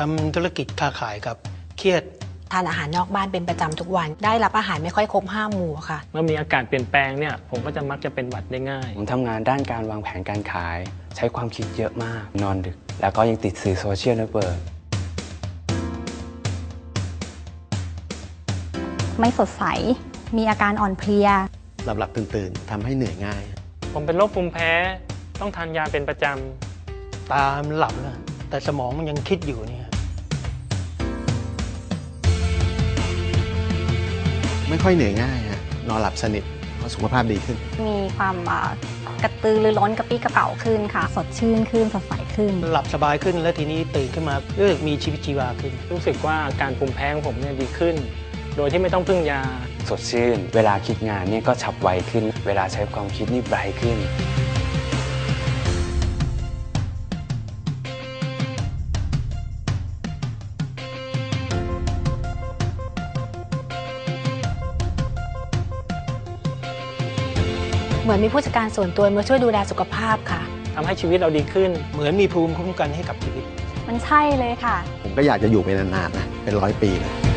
ทำธุรกิจค้าขายครับ เครียดทานอาหารนอกบ้านเป็นประจำทุกวัน ได้รับอาหารไม่ค่อยครบห้าหมู่ค่ะ เมื่อมีอากาศเปลี่ยนแปลงเนี่ยผมก็จะมักจะเป็นหวัดได้ง่าย ผมทำงานด้านการวางแผนการขาย ใช้ความคิดเยอะมาก นอนดึก แล้วก็ยังติดสื่อโซเชียลเน็ตเวิร์กไม่สดใส มีอาการอ่อนเพลีย หลับหลับตื่นตื่นๆทำให้เหนื่อยง่าย ผมเป็นโรคภูมิแพ้ ต้องทานยาเป็นประจตามนหลับนะ แต่สมองมันยังคิดอยู่เนี่ยไม่ค่อยเหนื่อยง่ายฮะนอนหลับสนิทเพราะสุขภาพดีขึ้น มีความอ่ากระตือรือร้นกระปี้กระเป๋าขึ้นค่ะ สดชื่นขึ้นสดใสขึ้น หลับสบายขึ้นแล้วทีนี้ตื่นขึ้นมาเอยมีชีวิตชีวาขึ้นำรู้สึกว่าอาการภูมิแพ้ของผมเนี่ยดีขึ้น โดยที่ไม่ต้องพึ่งยา สดชื่น เวลาคิดงานเนี่ยก็ฉับไวขึ้น เวลาใช้ความคิดนี่ไบรท์ขึ้น เหมือนมีผู้จัดการส่วนตัวมาช่วยดูแลสุขภาพค่ะ ทำให้ชีวิตเราดีขึ้น เหมือนมีภูมิคุ้มกันให้กับชีวิต มันใช่เลยค่ะ ผมก็อยากจะอยู่ไปนานๆนะเป็นร้อยปีเลย